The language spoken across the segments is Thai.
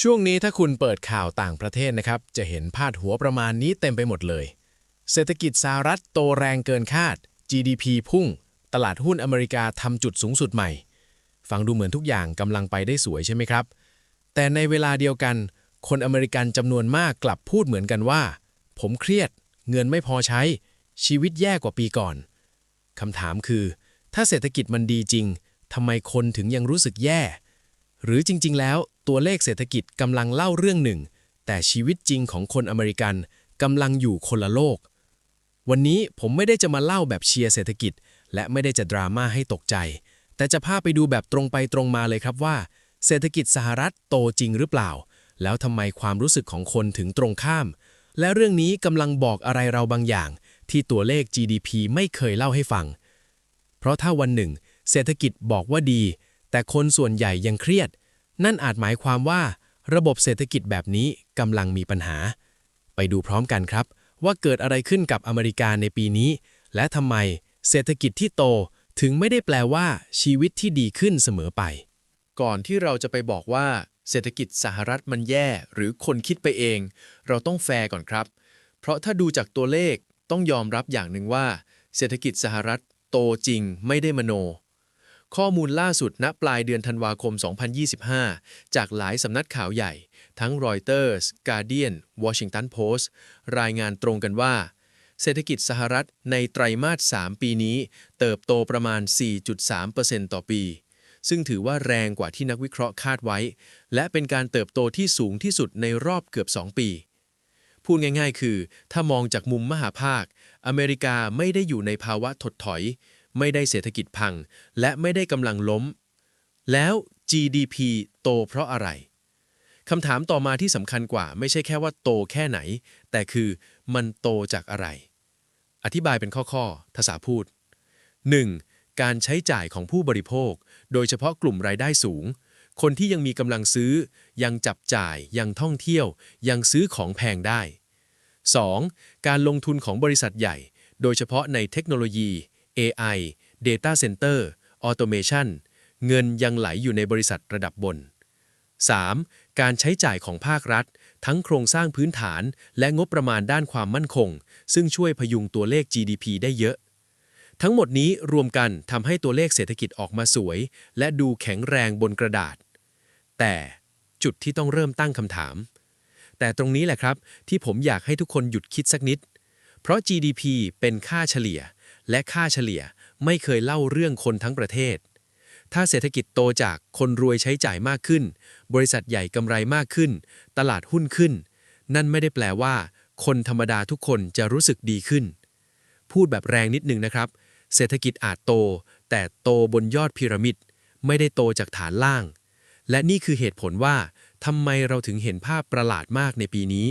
ช่วงนี้ถ้าคุณเปิดข่าวต่างประเทศนะครับ จะเห็นพาดหัวประมาณนี้เต็มไปหมดเลย เศรษฐกิจสหรัฐโตแรงเกินคาด GDP พุ่ง ตลาดหุ้นอเมริกาทำจุดสูงสุดใหม่ ฟังดูเหมือนทุกอย่างกำลังไปได้สวยใช่ไหมครับ แต่ในเวลาเดียวกัน คนอเมริกันจำนวนมากกลับพูดเหมือนกันว่า ผมเครียด เงินไม่พอใช้ ชีวิตแย่กว่าปีก่อนคำถามคือ ถ้าเศรษฐกิจมันดีจริงทำไมคนถึงยังรู้สึกแย่ หรือจริง ๆ แล้ว ตัวเลขเศรษฐกิจกำลังเล่าเรื่องหนึ่ง แต่ชีวิตจริงของคนอเมริกันกำลังอยู่คนละโลก วันนี้ผมไม่ได้จะมาเล่าแบบเชียร์เศรษฐกิจ และไม่ได้จะดราม่าให้ตกใจ แต่จะพาไปดูแบบตรงไปตรงมาเลยครับว่า เศรษฐกิจสหรัฐโตจริงหรือเปล่า แล้วทำไมความรู้สึกของคนถึงตรงข้าม และเรื่องนี้กำลังบอกอะไรเราบางอย่าง ที่ตัวเลข GDP ไม่เคยเล่าให้ฟัง เพราะถ้าวันหนึ่ง เศรษฐกิจบอกว่าดี แต่คนส่วนใหญ่ยังเครียด นั่นอาจหมายความว่า ระบบเศรษฐกิจแบบนี้กำลังมีปัญหา ไปดูพร้อมกันครับ ว่าเกิดอะไรขึ้นกับอเมริกาในปีนี้ และทำไมเศรษฐกิจที่โตถึงไม่ได้แปลว่าชีวิตที่ดีขึ้นเสมอไป ก่อนที่เราจะไปบอกว่า เศรษฐกิจสหรัฐมันแย่ หรือคนคิดไปเอง เราต้องแฟร์ก่อนครับ เพราะถ้าดูจากตัวเลขต้องยอมรับอย่างหนึ่งว่า เศรษฐกิจสหรัฐโตจริงไม่ได้มโน ข้อมูลล่าสุดณปลายเดือนธันวาคม 2025 จากหลายสำนักข่าวใหญ่ ทั้ง Reuters, Guardian, Washington Post รายงานตรงกันว่า เศรษฐกิจสหรัฐในไตรมาส 3 ปีนี้ เติบโตประมาณ 4.3%ต่อปี ซึ่งถือว่าแรงกว่าที่นักวิเคราะห์คาดไว้ และเป็นการเติบโตที่สูงที่สุดในรอบเกือบ 2 ปี พูดง่ายๆ คือ ถ้ามองจากมุมมหาภาค อเมริกาไม่ได้อยู่ในภาวะถดถอย ไม่ได้เศรษฐกิจพัง และไม่ได้กำลังล้ม แล้ว GDP โตเพราะอะไรคำถามต่อมาที่สำคัญกว่า ไม่ใช่แค่ว่าโตแค่ไหน แต่คือมันโตจากอะไร อธิบายเป็นข้อๆทศาพูด 1. การใช้จ่ายของผู้บริโภค โดยเฉพาะกลุ่มรายได้สูง คนที่ยังมีกำลังซื้อ ยังจับจ่าย ยังท่องเที่ยว ยังซื้อของแพงได้ 2. การลงทุนของบริษัทใหญ่ โดยเฉพาะในเทคโนโลยี AI Data Center Automation เงินยังไหลอยู่ในบริษัทระดับบน 3. การใช้จ่ายของภาครัฐ ทั้งโครงสร้างพื้นฐาน และงบประมาณด้านความมั่นคง ซึ่งช่วยพยุงตัวเลข GDP ได้เยอะ ทั้งหมดนี้รวมกันทำให้ตัวเลขเศรษฐกิจออกมาสวย และดูแข็งแรงบนกระดาษ แต่จุดที่ต้องเริ่มตั้งคำถาม แต่ตรงนี้แหละครับที่ผมอยากให้ทุกคนหยุดคิดสักนิด เพราะ GDP เป็นค่าเฉลี่ย และค่าเฉลี่ยไม่เคยเล่าเรื่องคนทั้งประเทศ ถ้าเศรษฐกิจโตจากคนรวยใช้จ่ายมากขึ้น บริษัทใหญ่กำไรมากขึ้น ตลาดหุ้นขึ้น นั่นไม่ได้แปลว่า คนธรรมดาทุกคนจะรู้สึกดีขึ้น พูดแบบแรงนิดนึงนะครับ เศรษฐกิจอาจโต แต่โตบนยอดพีระมิด ไม่ได้โตจากฐานล่าง และนี่คือเหตุผลว่าทำไมเราถึงเห็นภาพประหลาดมากในปีนี้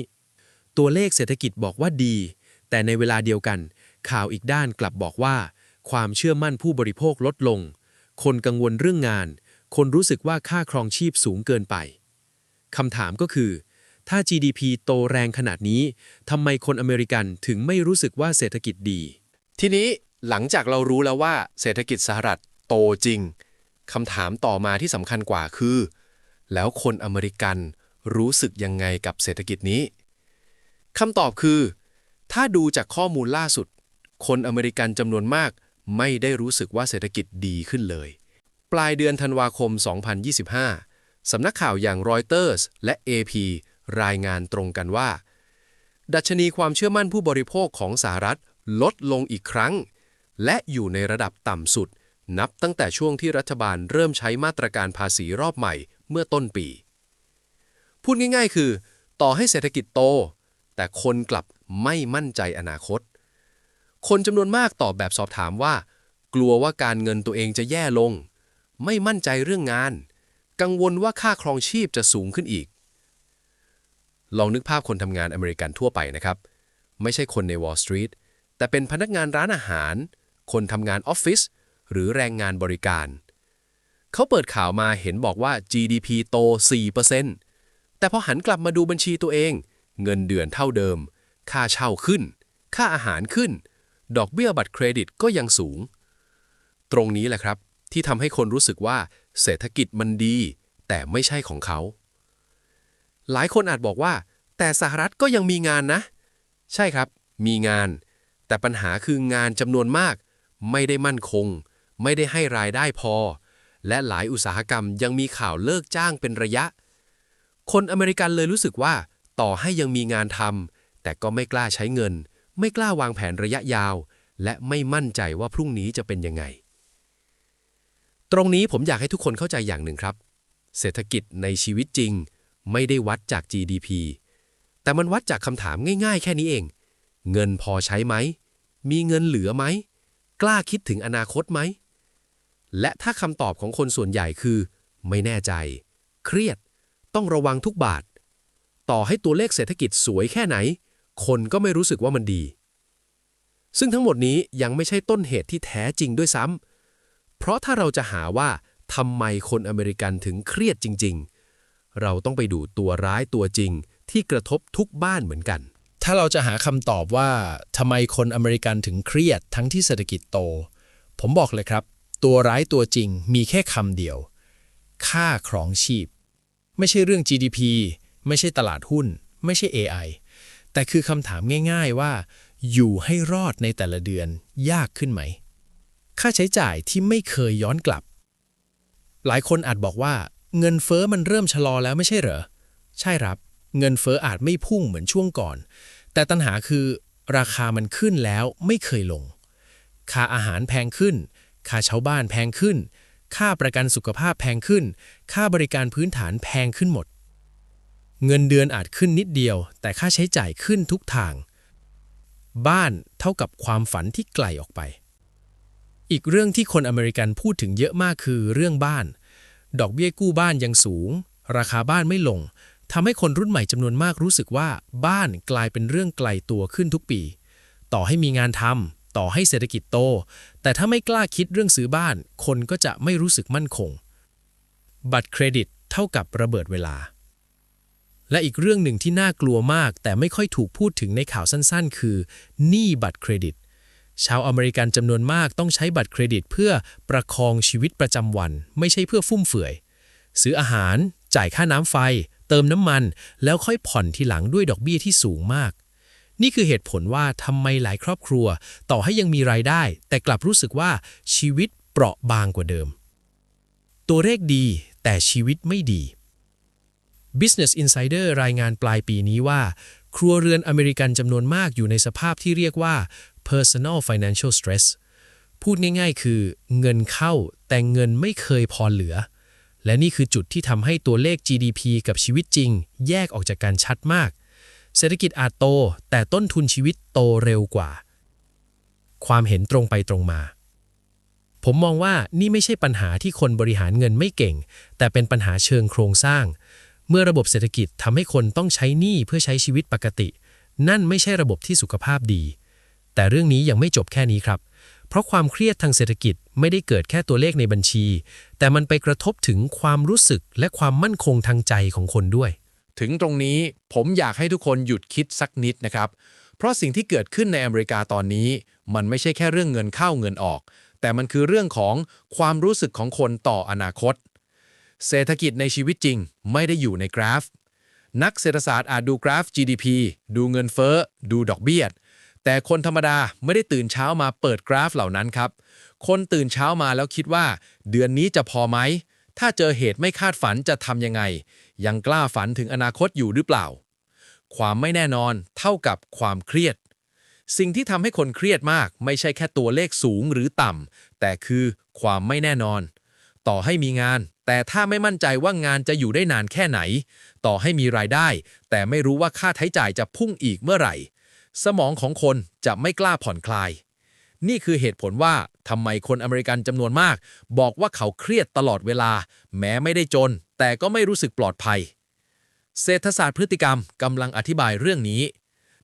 ตัวเลขเศรษฐกิจบอกว่าดี แต่ในเวลาเดียวกัน ข่าวอีกด้านกลับบอกว่า ความเชื่อมั่นผู้บริโภคลดลง คนกังวลเรื่องงาน คนรู้สึกว่าค่าครองชีพสูงเกินไปคำถามก็คือ ถ้า GDP โตแรงขนาดนี้ทำไมคนอเมริกันถึงไม่รู้สึกว่าเศรษฐกิจดี ทีนี้หลังจากเรารู้แล้วว่าเศรษฐกิจสหรัฐโตจริงคำถามต่อมาที่สำคัญกว่าคือ แล้วคนอเมริกันรู้สึกยังไงกับเศรษฐกิจนี้คำตอบคือ ถ้าดูจากข้อมูลล่าสุด คนอเมริกันจำนวนมากไม่ได้รู้สึกว่าเศรษฐกิจดีขึ้นเลย ปลายเดือนธันวาคม 2025 สำนักข่าวอย่างรอยเตอร์สและ AP รายงานตรงกันว่า ดัชนีความเชื่อมั่นผู้บริโภคของสหรัฐลดลงอีกครั้ง และอยู่ในระดับต่ำสุด นับตั้งแต่ช่วงที่รัฐบาลเริ่มใช้มาตรการภาษีรอบใหม่เมื่อต้นปี พูดง่ายๆ คือ ต่อให้เศรษฐกิจโต แต่คนกลับไม่มั่นใจอนาคต คนจำนวนมากตอบแบบสอบถามว่า กลัวว่าการเงินตัวเองจะแย่ลง ไม่มั่นใจเรื่องงาน กังวลว่าค่าครองชีพจะสูงขึ้นอีก ลองนึกภาพคนทำงานอเมริกันทั่วไปนะครับ ไม่ใช่คนใน Wall Street แต่เป็นพนักงานร้านอาหาร คนทำงานออฟฟิศหรือแรงงานบริการ เขาเปิดข่าวมาเห็นบอกว่า GDP โต 4%แต่พอหันกลับมาดูบัญชีตัวเอง เงินเดือนเท่าเดิม ค่าเช่าขึ้น ค่าอาหารขึ้น ดอกเบี้ยบัตรเครดิตก็ยังสูง ตรงนี้แหละครับ ที่ทำให้คนรู้สึกว่าเศรษฐกิจมันดี แต่ไม่ใช่ของเขา หลายคนอาจบอกว่า แต่สหรัฐก็ยังมีงานนะ ใช่ครับ มีงาน แต่ปัญหาคืองานจำนวนมาก ไม่ได้มั่นคง ไม่ได้ให้รายได้พอ และหลายอุตสาหกรรมยังมีข่าวเลิกจ้างเป็นระยะ คนอเมริกันเลยรู้สึกว่า ต่อให้ยังมีงานทำแต่ก็ไม่กล้าใช้เงิน ไม่กล้าวางแผนระยะยาว และไม่มั่นใจว่าพรุ่งนี้จะเป็นยังไง ตรงนี้ผมอยากให้ทุกคนเข้าใจอย่างหนึ่งครับ เศรษฐกิจในชีวิตจริง ไม่ได้วัดจาก GDP แต่มันวัดจากคำถามง่าย ๆ แค่นี้เอง เงินพอใช้ไหม มีเงินเหลือไหม กล้าคิดถึงอนาคตไหม และถ้าคำตอบของคนส่วนใหญ่คือ ไม่แน่ใจ เครียด ต้องระวังทุกบาท ต่อให้ตัวเลขเศรษฐกิจสวยแค่ไหน คนก็ไม่รู้สึกว่ามันดี ซึ่งทั้งหมดนี้ยังไม่ใช่ต้นเหตุที่แท้จริงด้วยซ้ำเพราะถ้าเราจะหาว่าทำไมคนอเมริกันถึงเครียดจริง ๆ เราต้องไปดูตัวร้ายตัวจริงที่กระทบทุกบ้านเหมือนกัน ถ้าเราจะหาคำตอบว่าทำไมคนอเมริกันถึงเครียดทั้งที่เศรษฐกิจโต ผมบอกเลยครับ ตัวร้ายตัวจริงมีแค่คำเดียว ค่าครองชีพ ไม่ใช่เรื่อง GDP ไม่ใช่ตลาดหุ้น ไม่ใช่ AI แต่คือคำถามง่าย ๆว่า อยู่ให้รอดในแต่ละเดือนยากขึ้นไหม ค่าใช้จ่ายที่ไม่เคยย้อนกลับ หลายคนอาจบอกว่าเงินเฟอ้อมันเริ่มชะลอแล้วไม่ใช่เหรอ ใช่ครับ เงินเฟอ้ออาจไม่พุ่งเหมือนช่วงก่อน แต่ปัญหาคือราคามันขึ้นแล้วไม่เคยลง ค่าอาหารแพงขึ้น ค่าเช่าบ้านแพงขึ้น ค่าประกันสุขภาพแพงขึ้น ค่าบริการพื้นฐานแพงขึ้นหมด เงินเดือนอาจขึ้นนิดเดียว แต่ค่าใช้จ่ายขึ้นทุกทาง บ้านเท่ากับความฝันที่ไกลออกไป อีกเรื่องที่คนอเมริกันพูดถึงเยอะมากคือเรื่องบ้าน ดอกเบี้ยกู้บ้านยังสูง ราคาบ้านไม่ลงทำให้คนรุ่นใหม่จำนวนมากรู้สึกว่าบ้านกลายเป็นเรื่องไกลตัวขึ้นทุกปี ต่อให้มีงานทำต่อให้เศรษฐกิจโต แต่ถ้าไม่กล้าคิดเรื่องซื้อบ้าน คนก็จะไม่รู้สึกมั่นคง บัตรเครดิตเท่ากับระเบิดเวลา และอีกเรื่องหนึ่งที่น่ากลัวมาก แต่ไม่ค่อยถูกพูดถึงในข่าวสั้นๆ คือหนี้บัตรเครดิต ชาวอเมริกันจำนวนมากต้องใช้บัตรเครดิต เพื่อประคองชีวิตประจำวัน ไม่ใช่เพื่อฟุ่มเฟือย ซื้ออาหาร จ่ายค่าน้ำไฟ เติมน้ำมัน แล้วค่อยผ่อนทีหลังด้วยดอกเบี้ยที่สูงมาก นี่คือเหตุผลว่าทำไมหลายครอบครัว ต่อให้ยังมีรายได้ แต่กลับรู้สึกว่าชีวิตเปราะบางกว่าเดิม ตัวเลขดีแต่ชีวิตไม่ดี Business Insider รายงานปลายปีนี้ว่า ครัวเรือนอเมริกันจำนวนมากอยู่ในสภาพที่เรียกว่า personal financial stress พูดง่ายๆ คือเงินเข้าแต่เงินไม่เคยพอเหลือ และนี่คือจุดที่ทำให้ตัวเลข GDP กับชีวิตจริง แยกออกจากกันชัดมาก เศรษฐกิจอาจโต แต่ต้นทุนชีวิตโตเร็วกว่า ความเห็นตรงไปตรงมา ผมมองว่านี่ไม่ใช่ปัญหาที่คนบริหารเงินไม่เก่ง แต่เป็นปัญหาเชิงโครงสร้าง เมื่อระบบเศรษฐกิจทำให้คนต้องใช้หนี้เพื่อใช้ชีวิตปกติ นั่นไม่ใช่ระบบที่สุขภาพดี แต่เรื่องนี้ยังไม่จบแค่นี้ครับ เพราะความเครียดทางเศรษฐกิจไม่ได้เกิดแค่ตัวเลขในบัญชี แต่มันไปกระทบถึงความรู้สึกและความมั่นคงทางใจของคนด้วย ถึงตรงนี้ผมอยากให้ทุกคนหยุดคิดสักนิดนะครับ เพราะสิ่งที่เกิดขึ้นในอเมริกาตอนนี้ มันไม่ใช่แค่เรื่องเงินเข้าเงินออก แต่มันคือเรื่องของความรู้สึกของคนต่ออนาคต เศรษฐกิจในชีวิตจริง ไม่ได้อยู่ในกราฟ นักเศรษฐศาสตร์อาจดูกราฟ GDP ดูเงินเฟ้อ ดูดอกเบี้ย แต่คนธรรมดาไม่ได้ตื่นเช้ามาเปิดกราฟเหล่านั้นครับ คนตื่นเช้ามาแล้วคิดว่า เดือนนี้จะพอไหม ถ้าเจอเหตุไม่คาดฝันจะทำยังไง ยังกล้าฝันถึงอนาคตอยู่หรือเปล่า ความไม่แน่นอนเท่ากับความเครียดสิ่งที่ทำให้คนเครียดมากไม่ใช่แค่ตัวเลขสูงหรือต่ำแต่คือความไม่แน่นอน ต่อให้มีงาน แต่ถ้าไม่มั่นใจว่างานจะอยู่ได้นานแค่ไหน ต่อให้มีรายได้ แต่ไม่รู้ว่าค่าใช้จ่ายจะพุ่งอีกเมื่อไหร่ สมองของคนจะไม่กล้าผ่อนคลาย นี่คือเหตุผลว่าทำไมคนอเมริกันจำนวนมาก บอกว่าเขาเครียดตลอดเวลา แม้ไม่ได้จน แต่ก็ไม่รู้สึกปลอดภัย เศรษฐศาสตร์พฤติกรรมกำลังอธิบายเรื่องนี้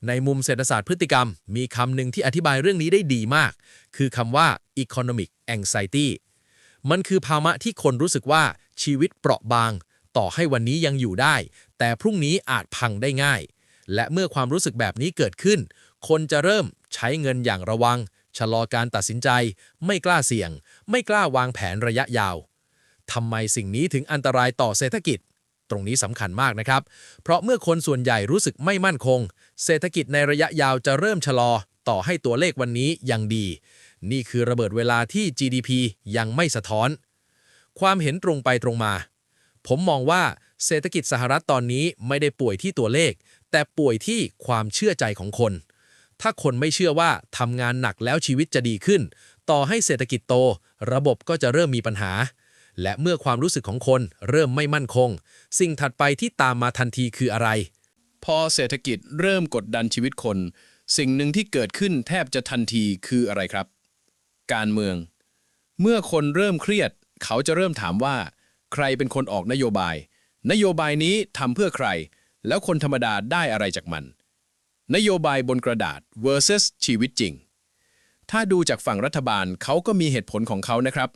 ในมุมเศรษฐศาสตร์พฤติกรรม มีคำหนึ่งที่อธิบายเรื่องนี้ได้ดีมาก คือคำว่า economic anxiety มันคือภาวะที่คนรู้สึกว่าชีวิตเปราะบาง ต่อให้วันนี้ยังอยู่ได้ แต่พรุ่งนี้อาจพังได้ง่าย และเมื่อความรู้สึกแบบนี้เกิดขึ้น คนจะเริ่มใช้เงินอย่างระวัง ชะลอการตัดสินใจ ไม่กล้าเสี่ยง ไม่กล้าวางแผนระยะยาวทำไมสิ่งนี้ถึงอันตรายต่อเศรษฐกิจ ตรงนี้สำคัญมากนะครับ เพราะเมื่อคนส่วนใหญ่รู้สึกไม่มั่นคง เศรษฐกิจในระยะยาวจะเริ่มชะลอ ต่อให้ตัวเลขวันนี้ยังดี นี่คือระเบิดเวลาที่ GDP ยังไม่สะท้อน ความเห็นตรงไปตรงมา ผมมองว่าเศรษฐกิจสหรัฐตอนนี้ไม่ได้ป่วยที่ตัวเลข แต่ป่วยที่ความเชื่อใจของคน ถ้าคนไม่เชื่อว่าทำงานหนักแล้วชีวิตจะดีขึ้น ต่อให้เศรษฐกิจโต ระบบก็จะเริ่มมีปัญหา และเมื่อความรู้สึกของคนเริ่มไม่มั่นคง สิ่งถัดไปที่ตามมาทันทีคืออะไร พอเศรษฐกิจเริ่มกดดันชีวิตคน สิ่งหนึ่งที่เกิดขึ้นแทบจะทันทีคืออะไรครับ การเมือง เมื่อคนเริ่มเครียด เขาจะเริ่มถามว่า ใครเป็นคนออกนโยบาย นโยบายนี้ทำเพื่อใคร แล้วคนธรรมดาได้อะไรจากมัน นโยบายบนกระดาษ versus ชีวิตจริง ถ้าดูจากฝั่งรัฐบาลเขาก็มีเหตุผลของเขานะครับ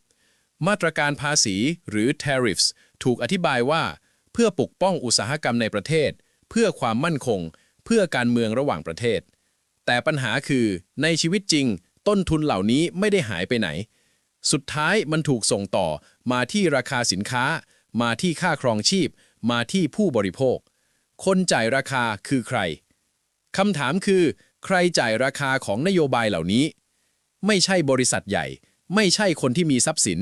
มาตรการภาษีหรือ tariffs ถูกอธิบายว่า เพื่อปกป้องอุตสาหกรรมในประเทศ เพื่อความมั่นคง เพื่อการเมืองระหว่างประเทศ แต่ปัญหาคือในชีวิตจริง ต้นทุนเหล่านี้ไม่ได้หายไปไหน สุดท้ายมันถูกส่งต่อมาที่ราคาสินค้า มาที่ค่าครองชีพ มาที่ผู้บริโภค คนจ่ายราคาคือใครคำถามคือ ใครจ่ายราคาของนโยบายเหล่านี้ ไม่ใช่บริษัทใหญ่ ไม่ใช่คนที่มีทรัพย์สิน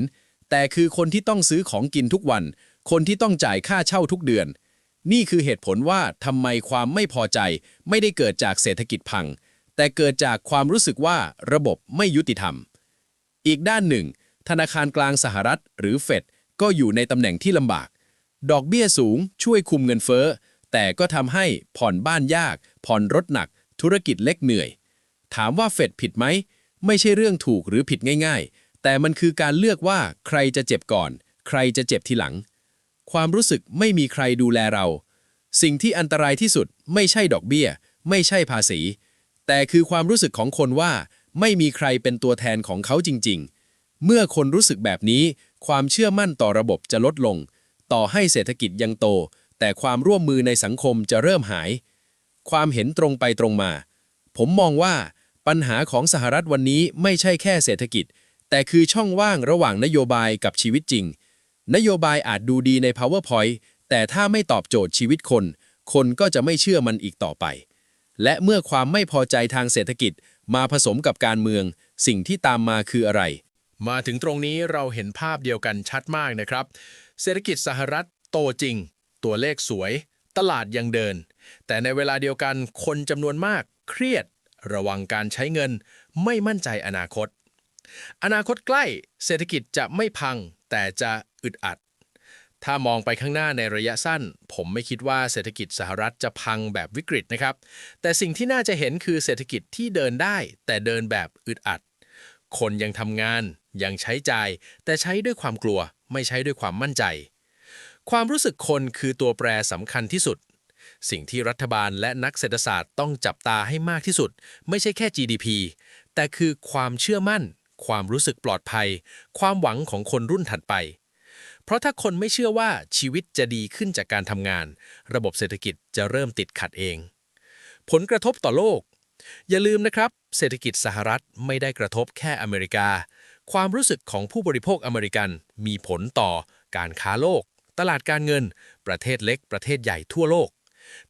แต่คือคนที่ต้องซื้อของกินทุกวัน คนที่ต้องจ่ายค่าเช่าทุกเดือน นี่คือเหตุผลว่าทำไมความไม่พอใจ ไม่ได้เกิดจากเศรษฐกิจพัง แต่เกิดจากความรู้สึกว่าระบบไม่ยุติธรรม อีกด้านหนึ่ง ธนาคารกลางสหรัฐ หรือเฟดก็อยู่ในตำแหน่งที่ลำบาก ดอกเบี้ยสูงช่วยคุมเงินเฟ้อ แต่ก็ทำให้ผ่อนบ้านยาก ผ่อนรถหนัก ธุรกิจเล็กเหนื่อย ถามว่าเฟดผิดไหม ไม่ใช่เรื่องถูกหรือผิดง่าย ๆ แต่มันคือการเลือกว่าใครจะเจ็บก่อน ใครจะเจ็บทีหลัง ความรู้สึกไม่มีใครดูแลเรา สิ่งที่อันตรายที่สุดไม่ใช่ดอกเบี้ย ไม่ใช่ภาษี แต่คือความรู้สึกของคนว่าไม่มีใครเป็นตัวแทนของเขาจริง ๆ เมื่อคนรู้สึกแบบนี้ ความเชื่อมั่นต่อระบบจะลดลง ต่อให้เศรษฐกิจยังโต แต่ความร่วมมือในสังคมจะเริ่มหาย ความเห็นตรงไปตรงมา ผมมองว่าปัญหาของสหรัฐวันนี้ไม่ใช่แค่เศรษฐกิจ แต่คือช่องว่างระหว่างนโยบายกับชีวิตจริง นโยบายอาจดูดีใน PowerPoint แต่ถ้าไม่ตอบโจทย์ชีวิตคน คนก็จะไม่เชื่อมันอีกต่อไป และเมื่อความไม่พอใจทางเศรษฐกิจมาผสมกับการเมือง สิ่งที่ตามมาคืออะไร มาถึงตรงนี้เราเห็นภาพเดียวกันชัดมากนะครับ เศรษฐกิจสหรัฐโตจริง ตัวเลขสวย ตลาดยังเดิน แต่ในเวลาเดียวกันคนจำนวนมากเครียด ระวังการใช้เงิน ไม่มั่นใจอนาคต อนาคตใกล้ เศรษฐกิจจะไม่พัง แต่จะอึดอัด ถ้ามองไปข้างหน้าในระยะสั้น ผมไม่คิดว่าเศรษฐกิจสหรัฐจะพังแบบวิกฤตนะครับ แต่สิ่งที่น่าจะเห็นคือเศรษฐกิจที่เดินได้ แต่เดินแบบอึดอัด คนยังทำงาน ยังใช้จ่าย แต่ใช้ด้วยความกลัว ไม่ใช้ด้วยความมั่นใจ ความรู้สึกคนคือตัวแปรสำคัญที่สุด สิ่งที่รัฐบาลและนักเศรษฐศาสตร์ต้องจับตาให้มากที่สุด ไม่ใช่แค่ GDP แต่คือความเชื่อมั่น ความรู้สึกปลอดภัย ความหวังของคนรุ่นถัดไป เพราะถ้าคนไม่เชื่อว่าชีวิตจะดีขึ้นจากการทำงาน ระบบเศรษฐกิจจะเริ่มติดขัดเอง ผลกระทบต่อโลก อย่าลืมนะครับ เศรษฐกิจสหรัฐไม่ได้กระทบแค่อเมริกา ความรู้สึกของผู้บริโภคอเมริกันมีผลต่อการค้าโลก ตลาดการเงิน ประเทศเล็ก ประเทศใหญ่ทั่วโลก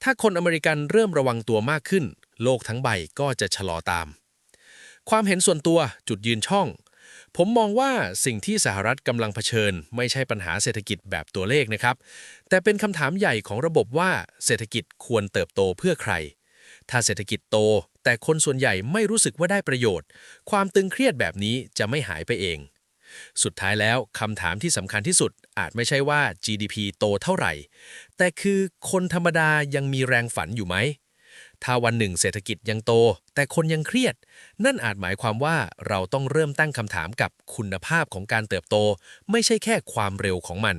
ถ้าคนอเมริกันเริ่มระวังตัวมากขึ้น โลกทั้งใบก็จะชะลอตาม ความเห็นส่วนตัวจุดยืนช่อง ผมมองว่าสิ่งที่สหรัฐกำลังเผชิญ ไม่ใช่ปัญหาเศรษฐกิจแบบตัวเลขนะครับ แต่เป็นคำถามใหญ่ของระบบว่าเศรษฐกิจควรเติบโตเพื่อใคร ถ้าเศรษฐกิจโต แต่คนส่วนใหญ่ไม่รู้สึกว่าได้ประโยชน์ ความตึงเครียดแบบนี้จะไม่หายไปเอง สุดท้ายแล้วคำถามที่สำคัญที่สุดอาจไม่ใช่ว่า GDP โตเท่าไหร่ แต่คือคนธรรมดายังมีแรงฝันอยู่ไหม ถ้าวันหนึ่งเศรษฐกิจยังโต แต่คนยังเครียด นั่นอาจหมายความว่าเราต้องเริ่มตั้งคำถามกับคุณภาพของการเติบโต ไม่ใช่แค่ความเร็วของมัน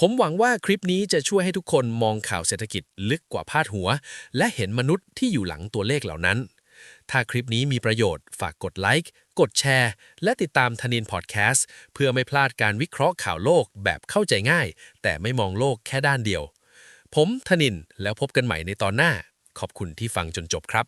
ผมหวังว่าคลิปนี้จะช่วยให้ทุกคนมองข่าวเศรษฐกิจลึกกว่าพาดหัว และเห็นมนุษย์ที่อยู่หลังตัวเลขเหล่านั้น ถ้าคลิปนี้มีประโยชน์ฝากกดไลค์กดแชร์ และติดตามธนินพอดแคสต์เพื่อไม่พลาดการวิเคราะห์ข่าวโลกแบบเข้าใจง่าย แต่ไม่มองโลกแค่ด้านเดียว ผมธนินแล้วพบกันใหม่ในตอนหน้า ขอบคุณที่ฟังจนจบครับ